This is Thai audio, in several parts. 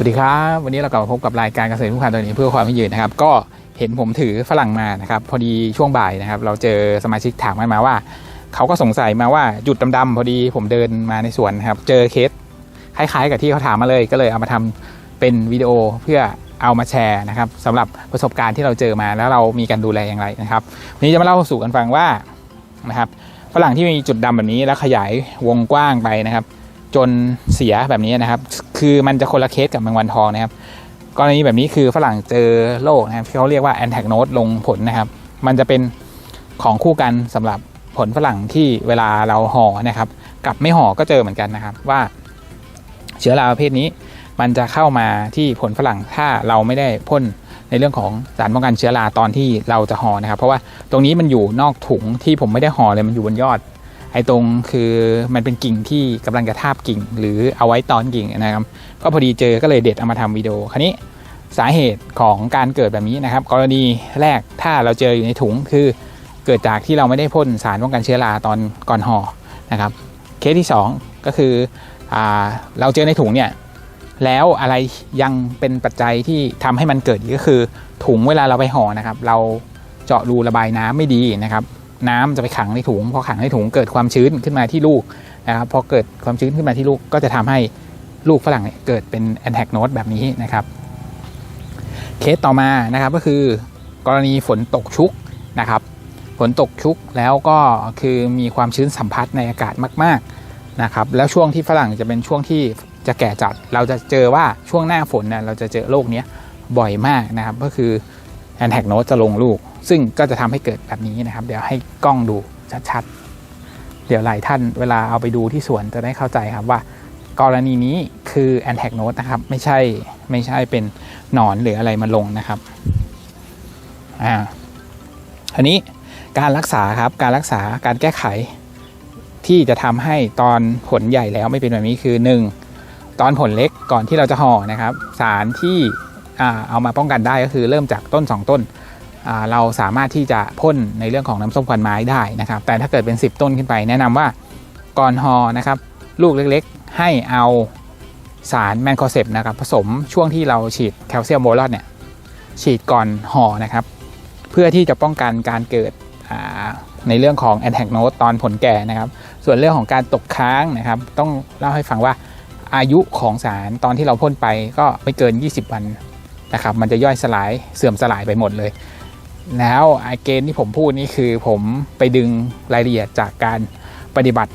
สวัสดีครับ วันนี้เรากลับมาพบกับรายการเกษตรผู้พันตัวนี้เพื่อความยั่งยืนนะครับ ก็เห็นผมถือฝรั่งมานะครับ พอดีช่วงบ่ายนะครับ เราเจอสมาชิกถามมาว่า เขาก็สงสัยมาว่าจุดดำๆพอดีผมเดินมาในสวนนครับ เจอเคสคล้ายๆ กับที่เขาถามมาเลย ก็เลยเอามาทำเป็นวิดีโอเพื่อเอามาแชร์นะครับสำหรับประสบการณ์ที่เราเจอมาแล้วเรามีการดูแลอย่างไรนะครับวันนี้จะมาเล่าสู่กันฟังว่านะครับฝรั่งที่มีจุดดำแบบนี้แล้วขยายวงกว้างไปนะครับ จนเสียแบบนี้นะครับ คือมันจะคนละเคสกับแมงวันทองนะครับกรณีแบบนี้คือฝรั่งเจอโรคนะครับที่เขาเรียกว่าแอนแทกโนดลงผลนะครับ มันจะเป็นของคู่กันสำหรับผลฝรั่งที่เวลาเราห่อนะครับ กับไม่ห่อก็เจอเหมือนกันนะครับ ว่าเชื้อราประเภทนี้ มันจะเข้ามาที่ผลฝรั่งถ้าเราไม่ได้พ่นในเรื่องของสารป้องกันเชื้อราตอนที่เราจะห่อนะครับ เพราะว่าตรงนี้มันอยู่นอกถุงที่ผมไม่ได้ห่อเลยมันอยู่บนยอด ไอ้ตรงคือมันเป็นกิ่งที่กำลังจะทาบกิ่ง หรือเอาไว้ตอนกิ่งนะครับ ก็พอดีเจอก็เลยเด็ดเอามาทำวิดีโอคราวนี้สาเหตุของการเกิดแบบนี้นะครับ กรณีแรกถ้าเราเจออยู่ในถุงคือเกิดจากที่เราไม่ได้พ่นสารป้องกันเชื้อราตอนก่อนห่อนะครับ เคสที่ 2 ก็คืออเราเจอในถุงเนี่ยแล้วอะไรยังเป็นปัจจัยที่ทำให้มันเกิดกก็คือถุงเวลาเราไปห่อนะครับ เราเจาะรูระบายน้ำไม่ดีนะครับ น้ำจะไปขังในถุงพอขังในถุงเกิดความชื้นขึ้นมาที่ลูกนะครับพอเกิดความชื้นขึ้นมาที่ลูกก็จะทำให้ลูกฝรั่งเนี่เกิดเป็นแอนแทกโนดแบบนี้นะครับ เคสต่อมานะครับก็คือกรณีฝนตกชุกนะครับ ฝนตกชุกแล้วก็คือมีความชื้นสัมผัสในอากาศมากๆนะครับ แล้วช่วงที่ฝรั่งจะเป็นช่วงที่จะแก่จัด เราจะเจอว่าช่วงหน้าฝนเนี่ยเราจะเจอโรคเนี้ยบ่อยมากนะครับ ก็คือแอนแทกโนดจะลงลูก ซึ่งก็จะทำให้เกิดแบบนี้นะครับ เดี๋ยวให้กล้องดูชัดๆ เดี๋ยวหลายท่านเวลาเอาไปดูที่สวนจะได้เข้าใจครับว่ากรณีนี้คือแอนแทกโนดนะครับ ไม่ใช่ไม่ใช่เป็นหนอนหรืออะไรมาลงนะครับอ่าอันนี้การรักษาครับการรักษาการแก้ไขที่จะทำให้ตอนผลใหญ่แล้วไม่เป็นแบบนี้คือ 1. ตอนผลเล็กก่อนที่เราจะห่อนะครับ สารที่อเอามาป้องกันได้ก็คือเริ่มจากต้น 2 ต้น เราสามารถที่จะพ่นในเรื่องของน้ำส้มควันไม้ได้นะครับ แต่ถ้าเกิดเป็น 10 ต้นขึ้นไป แนะนำว่าก่อนฮอนะครับ ลูกเล็กๆ ให้เอาสารแมนโคเซปนะครับผสมช่วงที่เราฉีดแคลเซียมโบรอนเนี่ยฉีดก่อนห่อนะครับ เพื่อที่จะป้องกันการเกิดในเรื่องของแอนแทกโนตตอนผลแก่นะครับ ส่วนเรื่องของการตกค้างนะครับ ต้องเล่าให้ฟังว่าอายุของสารตอนที่เราพ่นไปก็ไม่เกิน 20 วันนะครับ มันจะย่อยสลายเสื่อมสลายไปหมดเลย แล้วไอเกณฑ์ที่ผมพูดนี่คือผมไปดึงรายละเอียดจากการปฏิบัติ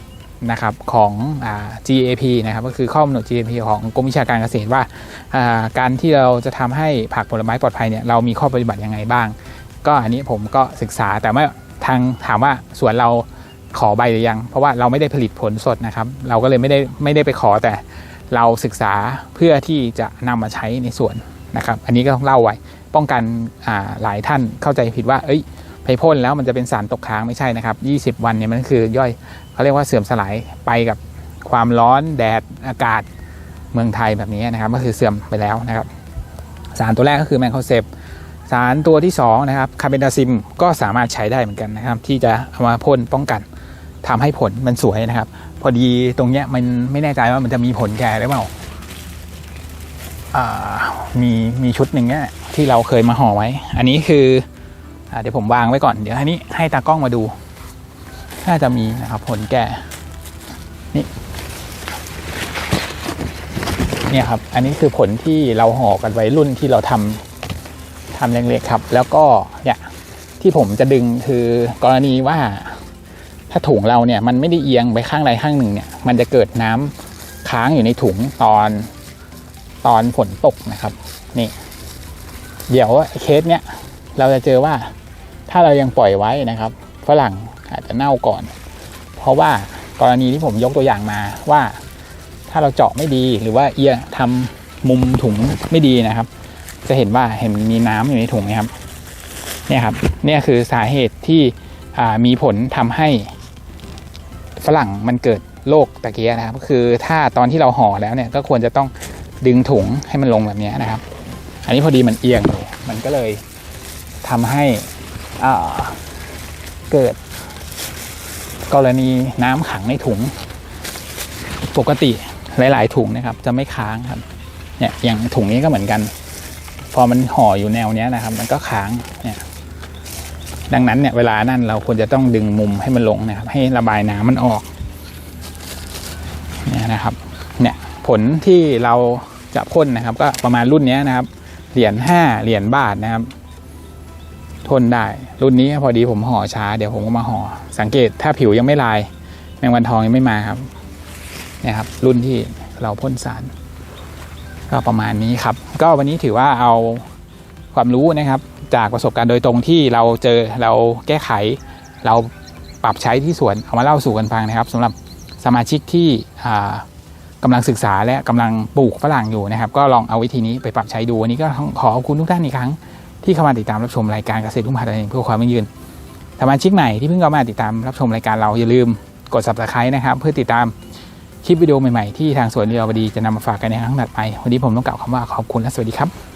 นะครับของอ GAP นะครับก็คือข้อกำหนด GAP ของกรมวิชาการเกษตรว่าการที่เราจะทำให้ผักผลไม้ปลอดภัยเนี่ยเรามีข้อปฏิบัติยังไงบ้าง ก็อันนี้ผมก็ศึกษาแต่ว่ทางถามว่าสวนเราขอใบหรือยัง เพราะว่าเราไม่ได้ผลิตผลสดนะครับ เราก็เลยไม่ได้ไม่ได้ไปขอแต่เราศึกษาเพื่อที่จะนำมาใช้ในสวนนะครับ อันนี้ก็ต้องเล่าไว้ ป้องกันหลายท่านเข้าใจผิดว่า เอ้ยไปพ่นแล้วมันจะเป็นสารตกค้างไม่ใช่นะครับ 20 วันเนี่ยมันคือย่อยเขาเรียกว่าเสื่อมสลายไปกับความร้อนแดดอากาศเมืองไทยแบบนี้นะครับ ก็คือเสื่อมไปแล้วนะครับ สารตัวแรกก็คือแมงโคเซปสารตัวที่2นะครับคาร์เบนดาซิมก็สามารถใช้ได้เหมือนกันนะครับ ที่จะเอามาพ่นป้องกันทำให้ผลมันสวยนะครับ พอดีตรงเนี้ยมันไม่แน่ใจว่ามันจะมีผลแก่หรือเปล่ามีมีชุดหนึ่งเนี่ย ที่เราเคยมาห่อไว้ อันนี้คืออเดี๋ยวผมวางไว้ก่อน เดี๋ยวอันนี้ให้ตากล้องมาดู น่าจะมีนะครับผลแก่ นี่เนี่ยครับ อันนี้คือผลที่เราห่อกันไว้รุ่นที่เราทำทำเล็กๆครับ แล้วก็เนี่ยที่ผมจะดึงคือกรณีว่า ถ้าถุงเราเนี่ยมันไม่ได้เอียงไปข้างใดข้างหนึ่งเนี่ย มันจะเกิดน้ำค้างอยู่ในถุงตอนตอนฝนตกนะครับ นี่ เดี๋ยวเคสเนี้ยเราจะเจอว่าถ้าเรายังปล่อยไว้นะครับ ฝรั่งอาจจะเน่าก่อน เพราะว่ากรณีที่ผมยกตัวอย่างมาว่า ถ้าเราเจาะไม่ดีหรือว่าเอียทำมุมถุงไม่ดีนะครับ จะเห็นว่าเห็นมีน้ำอยู่ในถุงไหมครับเนี่ยครับเนี่ยคือสาเหตุที่มีผลทำให้ฝรั่งมันเกิดโรคตะเกียนะครับก็คือถ้าตอนที่เราห่อแล้วเนี่ยก็ควรจะต้องดึงถุงให้มันลงแบบนี้นะครับ อันนี้พอดีมันเอียงอยู่มันก็เลยทำให้เกิด กรณีน้ำขังในถุง ปกติหลาย ๆ ถุงนะครับ จะไม่ค้างครับเนี่ยอย่างถุงนี้ก็เหมือนกัน พอมันห่ออยู่แนวเนี้ยนะครับ มันก็ค้างเนี่ยดังนั้นเนี่ยเวลานั่นเราควรจะต้องดึงมุมให้มันลงนะครับ ให้ระบายน้ำมันออกเนี่ยนะครับเนี่ยผลที่เราจะพ่นนะครับ ก็ประมาณรุ่นนี้นะครับ เหรียญห้าเหรียญบาทนะครับ ทนได้ รุ่นนี้พอดีผมห่อช้า เดี๋ยวผมก็มาห่อ สังเกตถ้าผิวยังไม่ลาย แมงวันทองยังไม่มาครับเนี่ยครับ รุ่นที่เราพ่นสาร ก็ประมาณนี้ครับ ก็วันนี้ถือว่าเอาความรู้นะครับ จากประสบการณ์โดยตรงที่เราเจอเราแก้ไข เราปรับใช้ที่สวนเอามาเล่าสู่กันฟังนะครับสำหรับสมาชิกที่ กำกำลังศึกษาและกำลังปลูกฝรั่งอยู่นะครับ ก็ลองเอาวิธีนี้ไปปรับใช้ดูวันนี้ก็ขอขอบคุณทุกท่านอีกครั้ง ที่เข้ามาติดตามรับชมรายการเกษตรทุ่งผาตัวเองเพื่อความยั่งยืนสมาชิกใหม่ที่เพิ่งเข้ามาติดตามรับชมรายการเราอย่าลืมกด subscribe นะครับ เพื่อติดตามคลิปวิดีโอใหม่ๆที่ทางสวนเรียวดีจะนำมาฝากกันในครั้งถัดไปวันนี้ผมต้องกล่าวคำว่าขอบคุณและสวัสดีครับ